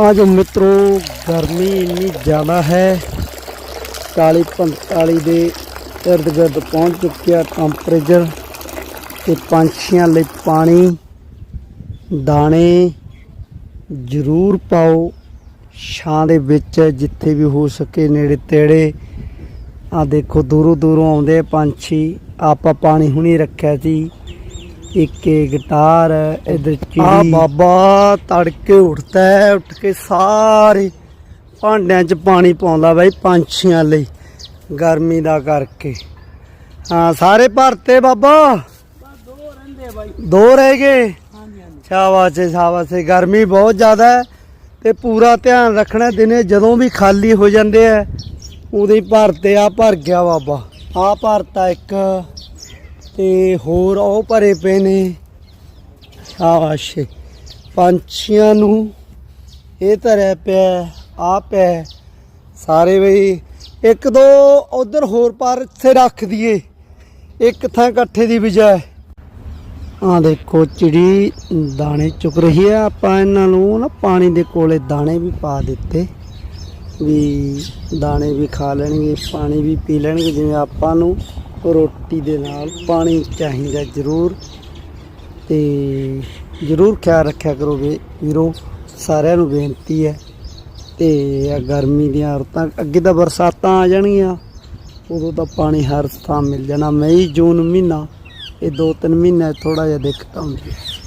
आज ਮਿੱਤਰੋ, ਗਰਮੀ ਇੰਨੀ ਜ਼ਿਆਦਾ ਹੈ 40 45 ਦੇ ਇਰਦ ਗਿਰਦ ਪਹੁੰਚ ਚੁੱਕਿਆ ਟੈਂਪਰੇਚਰ ਤੇ ਪੰਛੀਆਂ ਲਈ ਪਾਣੀ, ਦਾਣੇ ਜ਼ਰੂਰ ਪਾਓ। ਛਾਂ ਦੇ ਵਿੱਚ ਜਿੱਥੇ ਵੀ ਹੋ ਸਕੇ ਨੇੜੇ ਤੇੜੇ। ਆ ਦੇਖੋ, ਦੂਰੋਂ ਦੂਰੋਂ ਆਉਂਦੇ ਆ ਪੰਛੀ। ਆਪਾਂ ਪਾਣੀ ਹੁਣੀ ਰੱਖਿਆ ਸੀ। ਇੱਕ ਇਹ ਗਿਟਾਰ ਇਧਰ ਚਿੜੀ। ਆ ਬਾਬਾ ਤੜਕੇ ਉੱਠਦਾ ਹੈ, ਉੱਠ ਕੇ ਸਾਰੇ ਭਾਂਡਿਆਂ 'ਚ ਪਾਣੀ ਪਾਉਂਦਾ ਬਾਈ ਪੰਛੀਆਂ ਲਈ, ਗਰਮੀ ਦਾ ਕਰਕੇ। ਹਾਂ, ਸਾਰੇ ਭਰਤੇ ਬਾਬਾ? ਦੋ ਰਹਿੰਦੇ ਬਾਈ ਦੋ ਰਹਿ ਗਏ। ਹਾਂਜੀ ਸ਼ਾਬਾਸ਼ ਸ਼ਾਬਾਸ਼, ਗਰਮੀ ਬਹੁਤ ਜ਼ਿਆਦਾ ਹੈ ਤੇ ਪੂਰਾ ਧਿਆਨ ਰੱਖਣਾ, ਦਿਨੇ ਜਦੋਂ ਵੀ ਖਾਲੀ ਹੋ ਜਾਂਦੇ ਆ, ਉਦੋਂ ਹੀ ਭਰਤੇ ਆ, ਭਰ ਗਿਆ ਬਾਬਾ। ਆ ਭਰਤਾ ਇੱਕ। ਤੇ ਹੋਰ ਉਹ ਭਰੇ ਪਏ ਨੇ। ਸ਼ਾਬਾਸ਼ ਪੰਛੀਆਂ ਨੂੰ ਇਹ ਧਰਿਆ ਪਿਆ, ਆ ਪਿਆ। ਸਾਰੇ ਬਈ, ਇੱਕ ਦੋ ਉਧਰ ਹੋਰ ਪਰ ਇੱਥੇ ਰੱਖ ਦਈਏ। ਇੱਕ ਥਾਂ ਇਕੱਠੇ ਦੀ ਬਜਾਏ। ਆ ਦੇਖੋ, ਚਿੜੀ ਦਾਣੇ ਚੁੱਕ ਰਹੀ ਹੈ। ਆਪਾਂ ਇਹਨਾਂ ਨੂੰ ਨਾ ਪਾਣੀ ਦੇ ਕੋਲੇ ਦਾਣੇ ਵੀ ਪਾ ਦਿੱਤੇ। ਵੀ ਦਾਣੇ ਵੀ ਖਾ ਲੈਣਗੇ, ਪਾਣੀ ਵੀ ਪੀ ਲੈਣਗੇ, ਜਿਵੇਂ ਆਪਾਂ ਨੂੰ ਰੋਟੀ ਦੇ ਨਾਲ ਪਾਣੀ ਚਾਹੀਦਾ ਜ਼ਰੂਰ। ਤੇ ਜ਼ਰੂਰ ਖਿਆਲ ਰੱਖਿਆ ਕਰੋ ਵੀਰੋ, ਸਾਰਿਆਂ ਨੂੰ ਬੇਨਤੀ ਹੈ ਤੇ ਆ ਗਰਮੀ ਦੀਆਂ ਰੁੱਤਾਂ, ਅੱਗੇ ਤਾਂ ਬਰਸਾਤਾਂ ਆ ਜਾਣਗੀਆਂ ਉਦੋਂ ਤਾਂ ਪਾਣੀ ਹਰ ਥਾਂ ਮਿਲ ਜਾਣਾ। ਮਈ, ਜੂਨ ਮਹੀਨਾ, ਇਹ ਦੋ ਤਿੰਨ ਮਹੀਨੇ ਥੋੜਾ ਜਿਹਾ ਦਿੱਕਤ ਆਉਂਦੀ ਹੈ।